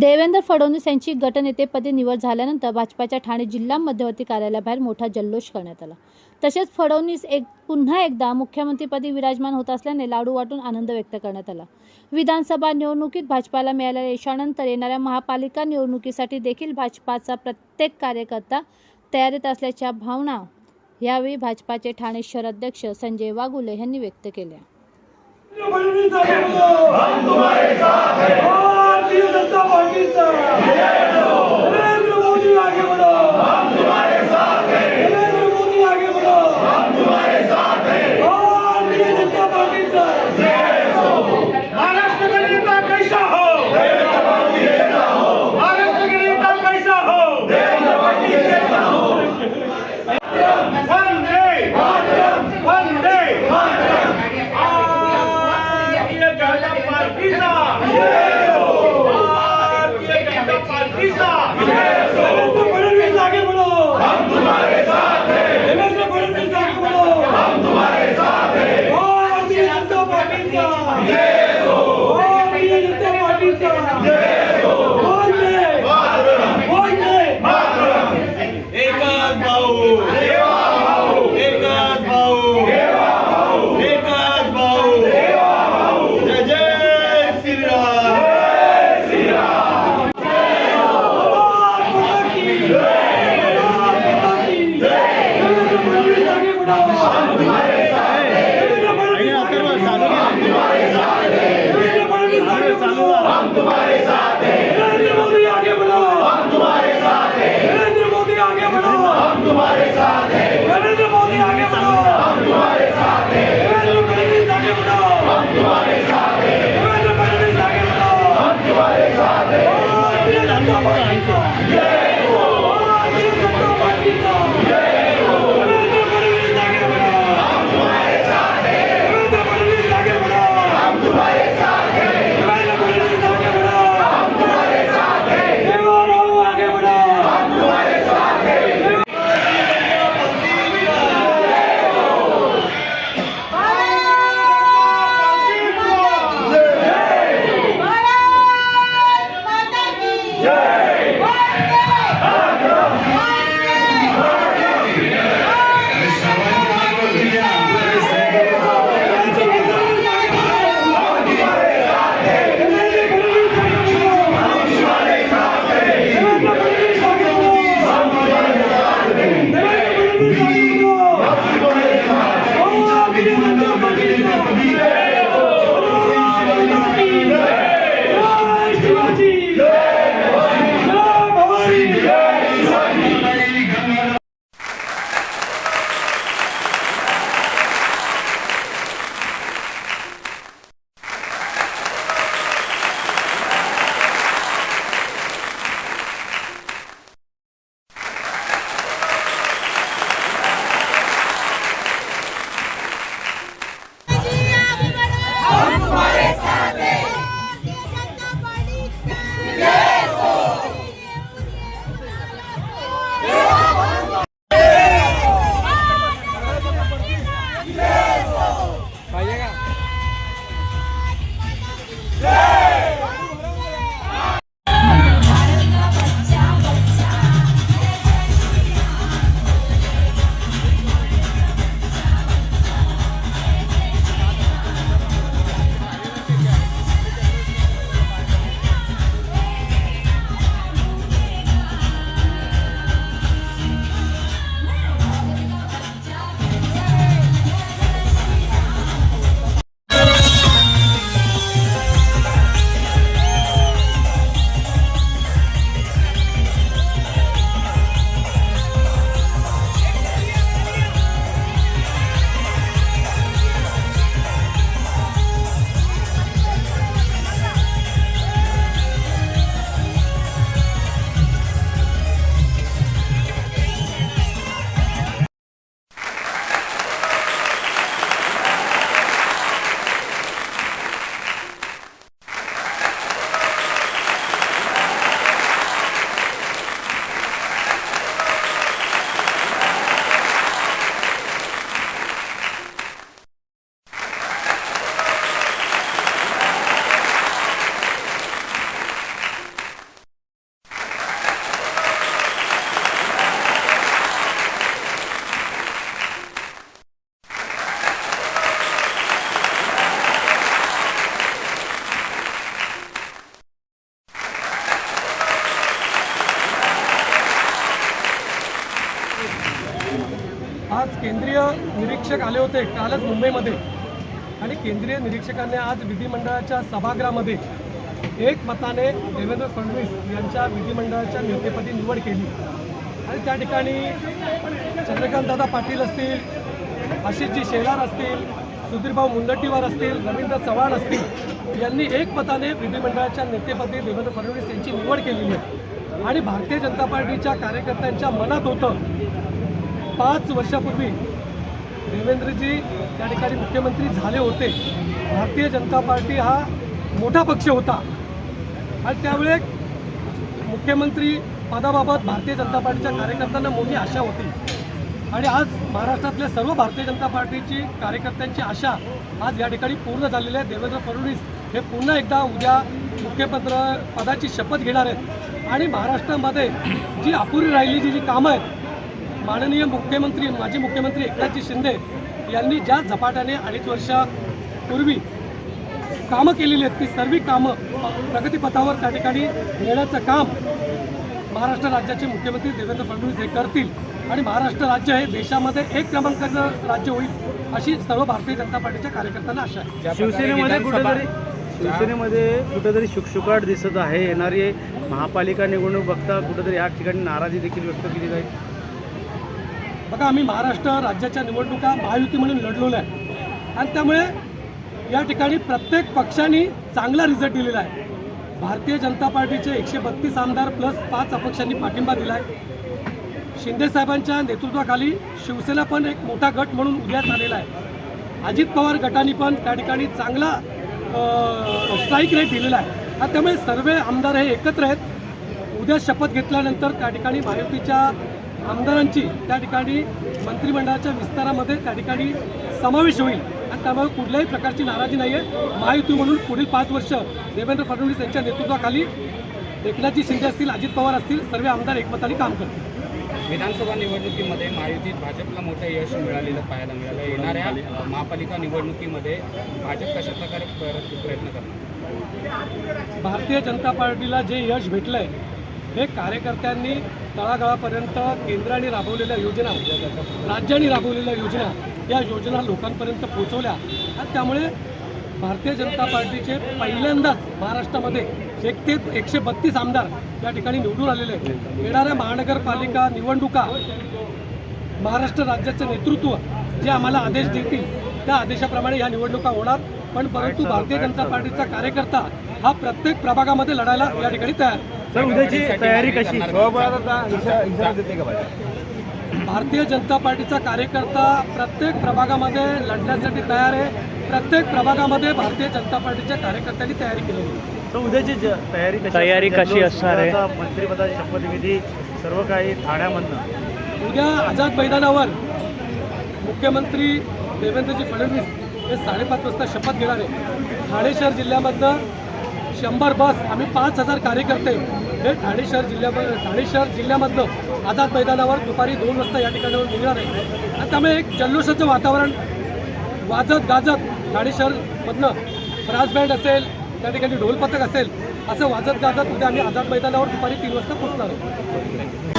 देवेंद्र फडणवीस यांची गटनेतेपदी निवड झाल्यानंतर भाजपाच्या ठाणे जिल्हा मध्यवर्ती कार्यालयाबाहेर मोठा जल्लोष करण्यात आला. तसेच फडणवीस एक पुन्हा एकदा मुख्यमंत्रीपदी विराजमान होत असल्याने लाडू वाटून आनंद व्यक्त करण्यात आला. विधानसभा निवडणुकीत भाजपाला मिळालेल्या यशानंतर येणाऱ्या महापालिका निवडणुकीसाठी देखील भाजपाचा प्रत्येक कार्यकर्ता तयारीत असल्याच्या भावना यावेळी भाजपाचे ठाणे शहराध्यक्ष संजय वाघुले यांनी व्यक्त केल्या. जनता भारतीय আল্লাহ निरीक्षक आले होते कालच मुंबईमध्ये. आणि केंद्रीय निरीक्षकांनी आज विधिमंडळाच्या सभागृहामध्ये एक मताने देवेंद्र फडणवीस यांच्या विधिमंडळाच्या नेतेपदी निवड केली. आणि त्या ठिकाणी चंद्रकांतदादा पाटील असतील आशिषजी शेलार असतील सुधीरभाऊ मुंदटीवार असतील रवींद्र चव्हाण असतील यांनी एक मताने विधिमंडळाच्या नेतेपदी देवेंद्र फडणवीस यांची निवड केलेली आहे. आणि भारतीय जनता पार्टीच्या कार्यकर्त्यांच्या मनात होतं पाच वर्षापूर्वी देवेंद्रजी त्या ठिकाणी मुख्यमंत्री झाले होते. भारतीय जनता पार्टी हा मोठा पक्ष होता. आणि त्यावेळे मुख्यमंत्री पदाबाबत भारतीय जनता पार्टीच्या कार्यकर्त्यांना मोठी आशा होती. आणि आज महाराष्ट्रातल्या सर्व भारतीय जनता पार्टीची कार्यकर्त्यांची आशा आज या ठिकाणी पूर्ण झालेली आहे. देवेंद्र फडणवीस हे पुन्हा एकदा उद्या मुख्यमंत्र पदाची शपथ घेणार आहेत. आणि महाराष्ट्रामध्ये जी अपुरी राहिली जी जी कामं आहेत माननीय मुख्यमंत्री माजी मुख्यमंत्री एकनाथजी शिंदे यांनी ज्या झपाट्याने अडीच वर्षापूर्वी कामं केलेली आहेत ती सर्व कामं प्रगतीपथावर त्या ठिकाणी नेण्याचं काम महाराष्ट्र राज्याचे मुख्यमंत्री देवेंद्र फडणवीस हे करतील आणि महाराष्ट्र राज्य हे देशामध्ये एक क्रमांकाचं राज्य होईल अशी सर्व भारतीय जनता पार्टीच्या कार्यकर्त्यांना आशा आहे. शिवसेनेमध्ये कुठेतरी शिवसेनेमध्ये कुठेतरी शुकशुकाट दिसत आहे येणारी महापालिका निवडणूक बघता कुठेतरी या ठिकाणी नाराजी देखील व्यक्त केली जाईल. बघा आम्ही महाराष्ट्र राज्याच्या निवडणुका महायुती म्हणून लढलेलो आहे आणि त्यामुळे या ठिकाणी प्रत्येक पक्षाने चांगला रिझल्ट दिलेला आहे. भारतीय जनता पार्टीचे एकशे बत्तीस आमदार प्लस पाच अपक्षांनी पाठिंबा दिला आहे शिंदेसाहेबांच्या नेतृत्वाखाली शिवसेना पण एक मोठा गट म्हणून उद्यास आलेला आहे. अजित पवार गटाने पण त्या ठिकाणी चांगला स्ट्राईक रेट दिलेला आहे. आणि त्यामुळे सर्व आमदार हे एकत्र आहेत. उद्या शपथ घेतल्यानंतर त्या ठिकाणी महायुतीच्या आमदारांची त्या ठिकाणी मंत्रिमंडळाच्या विस्तारामध्ये त्या ठिकाणी समावेश होईल. आणि त्यामुळे कुठल्याही प्रकारची नाराजी नाही आहे महायुती म्हणून पुढील पाच वर्ष देवेंद्र फडणवीस यांच्या नेतृत्वाखाली एकनाथजी शिंदे असतील अजित पवार असतील सर्व आमदार एकमताने काम करतील. विधानसभा निवडणुकीमध्ये महायुतीत भाजपला मोठं यश मिळालेलं पाहायला मिळालं. येणाऱ्या महापालिका निवडणुकीमध्ये भाजप कशा प्रकारे प्रयत्न करणार? भारतीय जनता पार्टीला जे यश भेटलंय हे कार्यकर्त्यांनी तळागाळापर्यंत केंद्राने राबवलेल्या योजना राज्याने राबवलेल्या योजना या योजना लोकांपर्यंत पोहोचवल्या. आणि त्यामुळे भारतीय जनता पार्टीचे पहिल्यांदाच महाराष्ट्रामध्ये एक ते एकशे बत्तीस आमदार या ठिकाणी निवडून आलेले आहेत. येणाऱ्या महानगरपालिका निवडणुका महाराष्ट्र राज्याचं नेतृत्व जे आम्हाला आदेश देतील त्या आदेशाप्रमाणे ह्या निवडणुका होणार. पण परंतु भारतीय जनता पार्टीचा कार्यकर्ता हा प्रत्येक प्रभागामध्ये लढायला या ठिकाणी तयार. आहे. सर उद्याची तयारी कशी? भारतीय जनता पार्टीचा कार्यकर्ता प्रत्येक प्रभागामध्ये लढण्यासाठी तयार आहे. प्रत्येक प्रभागामध्ये भारतीय जनता पार्टीच्या कार्यकर्त्यांनी तयारी केलेली आहे. तर उद्याची तयारी कशी तयारी असणार? कशी असणार आहे? मंत्रिपदाची शपथविधी सर्व काही ठाण्यामधनं. उद्या आझाद मैदानावर मुख्यमंत्री देवेंद्रजी फडणवीस हे साडेपाच वाजता शपथ घेणार. आहे ठाणे शहर जिल्ह्यामधनं शंभर बस आम्ही पाच हजार कार्यकर्ते. हे ठाणे शहर जिल्ह्यामध्ये ठाणे शहर जिल्ह्यामधनं आझाद मैदानावर दुपारी दोन वाजता या ठिकाणावर निघणार आहे. आणि त्यामुळे एक जल्लोषाचं वातावरण वाजत गाजत ठाणे शहरमधनं ब्रास बँड असेल त्या ठिकाणी ढोल पथक असेल असं वाजत गाजत उद्या आम्ही आझाद मैदानावर दुपारी तीन वाजता पोहोचणार आहोत